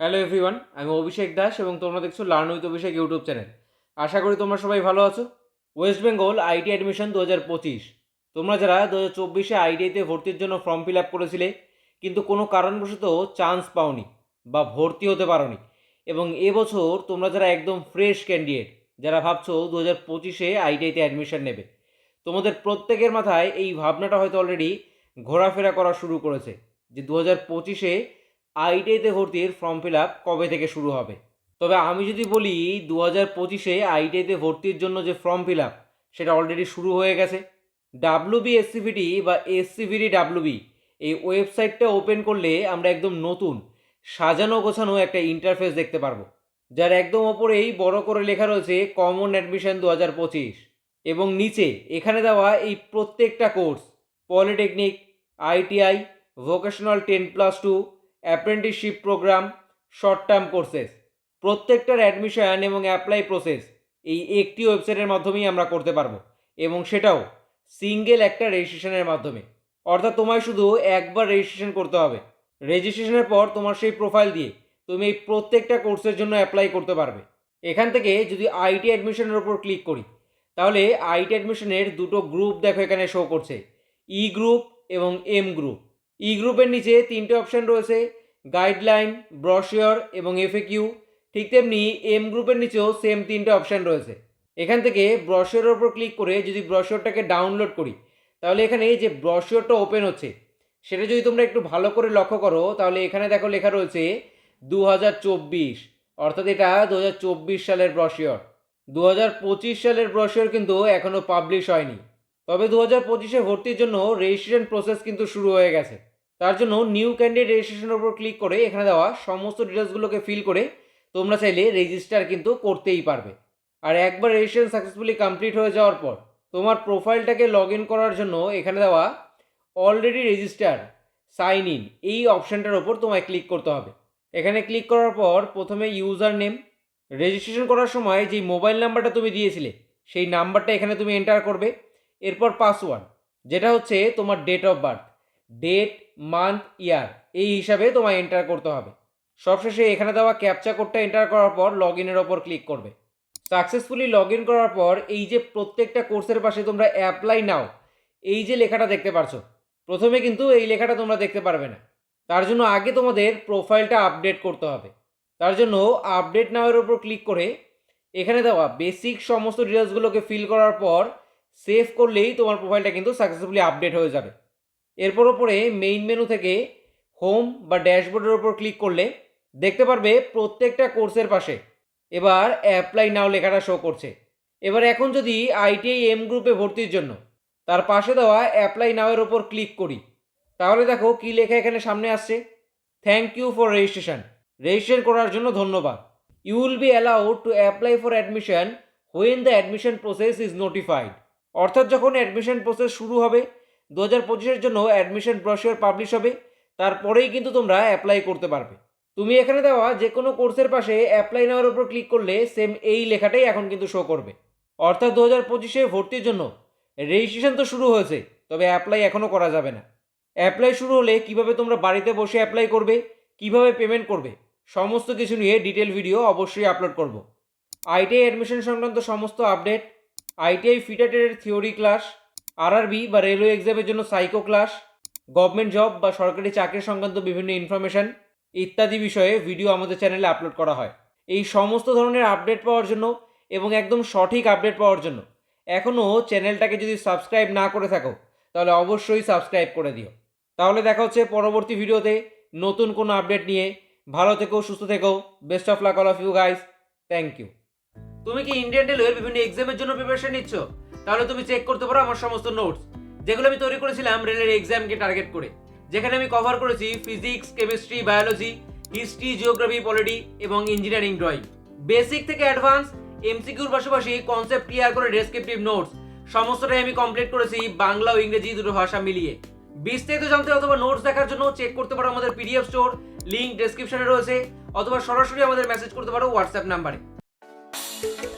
Hello everyone আমি অভিষেক দাস এবং তোমরা দেখছ learn with Abhishek YouTube channel আশা করি তোমরা সবাই ভালো আছো। ওয়েস্ট বেঙ্গল আইটি অ্যাডমিশন দু হাজার পঁচিশ। তোমরা যারা দু হাজার চব্বিশে আইটিআইতে ভর্তির জন্য ফর্ম ফিল আপ করেছিলে, কিন্তু কোনো কারণবশত চান্স পাওনি বা ভর্তি হতে পারোনি। এবং এবছর তোমরা যারা একদম ফ্রেশ ক্যান্ডিডেট যারা ভাবছ দু হাজার পঁচিশে আইটিআইতে অ্যাডমিশন নেবে, তোমাদের প্রত্যেকের মাথায় এই ভাবনাটা হয়তো অলরেডি ঘোরাফেরা করা শুরু করেছে যে দু হাজার পঁচিশে আইটিআইতে ভর্তির ফর্ম ফিল আপ কবে থেকে শুরু হবে? তবে আমি যদি বলি দু হাজার পঁচিশে আইটিআইতে ভর্তির জন্য যে ফর্ম ফিল আপ, সেটা অলরেডি শুরু হয়ে গেছে। ডাব্লুবি এসসিভিটি বা এসসিভিটি ডাব্লুবি এই ওয়েবসাইটটা ওপেন করলে আমরা একদম নতুন, সাজানো গোছানো একটা ইন্টারফেস দেখতে পারব, যার একদম ওপরেই বড় করে লেখা রয়েছে কমন অ্যাডমিশন দু হাজার পঁচিশ। এবং নিচে এখানে দেওয়া এই প্রত্যেকটা course polytechnic ITI vocational ten plus two apprenticeship program short term courses প্রত্যেকটার অ্যাডমিশন এবং অ্যাপ্লাই প্রসেস এই একটি ওয়েবসাইটের মাধ্যমেই আমরা করতে পারব। এবং সেটাও সিঙ্গেল একটা রেজিস্ট্রেশনের মাধ্যমে। অর্থাৎ তোমায় শুধু একবার রেজিস্ট্রেশন করতে হবে। রেজিস্ট্রেশনের পর তোমার সেই প্রোফাইল দিয়ে তুমি এই প্রত্যেকটা কোর্সের জন্য অ্যাপ্লাই করতে পারবে। এখান থেকে যদি আইটি অ্যাডমিশনের ওপর ক্লিক করি, তাহলে আইটি অ্যাডমিশনের দুটো গ্রুপ দেখো এখানে শো করছে। ই গ্রুপ এবং এম গ্রুপ ই গ্রুপের নিচে তিনটে অপশান রয়েছে গাইডলাইন ব্রশিওর এবং এফএকিউ ঠিক তেমনি এম গ্রুপের নিচেও সেম তিনটে অপশান রয়েছে। এখান থেকে ব্রশিওরের ওপর ক্লিক করে যদি ব্রশিওরটাকে ডাউনলোড করি, তাহলে এখানে যে ব্রশিওরটা ওপেন হচ্ছে, সেটা যদি তোমরা একটু ভালো করে লক্ষ্য করো, তাহলে এখানে দেখো লেখা রয়েছে দু হাজার চব্বিশ, অর্থাৎ এটা দু হাজার চব্বিশ সালের ব্রশিওর দু হাজার পঁচিশ সালের ব্রশিওর কিন্তু এখনও পাবলিশ হয়নি। তবে দু হাজার পঁচিশে ভর্তির জন্য রেজিস্ট্রেশন প্রসেস কিন্তু শুরু হয়ে গেছে। তার জন্য নিউ ক্যান্ডিডেট রেজিস্ট্রেশনের উপর ক্লিক করে এখানে দেওয়া সমস্ত ডিটেলসগুলোকে ফিল করে তোমরা চাইলে রেজিস্টার কিন্তু করতেই পারবে। আর একবার রেজিস্ট্রেশন সাকসেসফুলি কমপ্লিট হয়ে যাওয়ার পর তোমার প্রোফাইলটাকে লগ ইন করার জন্য এখানে দেওয়া অলরেডি রেজিস্টার সাইন ইন এই অপশানটার ওপর তোমায় ক্লিক করতে হবে। এখানে ক্লিক করার পর প্রথমে ইউজার নেম রেজিস্ট্রেশন করার সময় যেই মোবাইল নাম্বারটা তুমি দিয়েছিলে, সেই নাম্বারটা এখানে তুমি এন্টার করবে। এরপর পাসওয়ার্ড, যেটা হচ্ছে তোমার date of birth date month year এই হিসাবে তোমায় এন্টার করতে হবে। সবশেষে এখানে দেওয়া ক্যাপচা কোডটা এন্টার করার পর লগ ইনের ওপর ক্লিক করবে। সাকসেসফুলি লগ ইন করার পর এই যে প্রত্যেকটা কোর্সের পাশে তোমরা অ্যাপ্লাই নাও এই যে লেখাটা দেখতে পারছ, প্রথমে কিন্তু এই লেখাটা তোমরা দেখতে পারবে না। তার জন্য আগে তোমাদের প্রোফাইলটা আপডেট করতে হবে। তার জন্য আপডেট নাওয়ের ওপর ক্লিক করে এখানে দেওয়া বেসিক সমস্ত ডিটেলসগুলোকে ফিল করার পর সেভ করলেই তোমার প্রোফাইলটা কিন্তু সাকসেসফুলি আপডেট হয়ে যাবে। এরপর ওপরে মেইন মেনু থেকে হোম বা ড্যাশবোর্ডের ওপর ক্লিক করলে দেখতে পারবে প্রত্যেকটা কোর্সের পাশে এবার অ্যাপ্লাই নাও লেখাটা শো করছে। এবার এখন যদি আইটিআই এম গ্রুপে ভর্তির জন্য তার পাশে দেওয়া অ্যাপ্লাই নাওয়ের ওপর ক্লিক করি, তাহলে দেখো কী লেখা এখানে সামনে আসছে। Thank you for registration registration করার জন্য ধন্যবাদ। You will be allowed to apply for admission when the admission process is notified অর্থাৎ যখন অ্যাডমিশন প্রসেস শুরু হবে দু হাজার পঁচিশের জন্য অ্যাডমিশন ব্রশিওর পাবলিশ হবে, তারপরেই কিন্তু তোমরা অ্যাপ্লাই করতে পারবে। তুমি এখানে দেওয়া যে কোনো কোর্সের পাশে অ্যাপ্লাই নেওয়ার উপর ক্লিক করলে সেম এই লেখাটাই এখন কিন্তু শো করবে। অর্থাৎ দু হাজার পঁচিশে ভর্তির জন্য রেজিস্ট্রেশন তো শুরু হয়েছে, তবে অ্যাপ্লাই এখনও করা যাবে না। অ্যাপ্লাই শুরু হলে কীভাবে তোমরা বাড়িতে বসে অ্যাপ্লাই করবে, কীভাবে পেমেন্ট করবে, সমস্ত কিছু নিয়ে ডিটেল ভিডিও অবশ্যই আপলোড করব। আইটিআই অ্যাডমিশন সংক্রান্ত সমস্ত আপডেট আইটিআই ফিটাটের থিওরি ক্লাস, আরআরবি বা রেলওয়ে এক্সামের জন্য সাইকো ক্লাস গভর্নমেন্ট জব বা সরকারি চাকরি সংক্রান্ত বিভিন্ন ইনফরমেশন ইত্যাদি বিষয়ে ভিডিও আমাদের চ্যানেলে আপলোড করা হয়। এই সমস্ত ধরনের আপডেট পাওয়ার জন্য এবং একদম সঠিক আপডেট পাওয়ার জন্য এখনও চ্যানেলটাকে যদি সাবস্ক্রাইব না করে থাকো, তাহলে অবশ্যই সাবস্ক্রাইব করে দিও। তাহলে দেখা হচ্ছে পরবর্তী ভিডিওতে নতুন কোনো আপডেট নিয়ে। ভালো থেকো, সুস্থ থেকো best of luck all of you guys thank you তুমি কি ইন্ডিয়ান রেলওয়ের বিভিন্ন এক্সামের জন্য প্রিপারেশন নিচ্ছ? তাহলে তুমি চেক করতে পারো আমার সমস্ত নোটস যেগুলো আমি তৈরি করেছিলাম রেলের এক্সামকে টার্গেট করে। যেখানে আমি কভার করেছি physics chemistry biology history geography polity এবং ইঞ্জিনিয়ারিং ড্রয়িং বেসিক থেকে অ্যাডভান্স এমসিকিউর পাশাপাশি কনসেপ্ট ক্লিয়ার করে ডেসক্রিপটিভ নোটস সমস্তটাই আমি কমপ্লিট করেছি বাংলা ও ইংরেজি দুটো ভাষা মিলিয়ে। বিস্তারিত জানতে অথবা নোটস দেখার জন্য চেক করতে পারো আমাদের পিডিএফ স্টোর লিঙ্ক ডেসক্রিপশনে রয়েছে। অথবা সরাসরি আমাদের মেসেজ করতে পারো হোয়াটসঅ্যাপ নাম্বারে thank you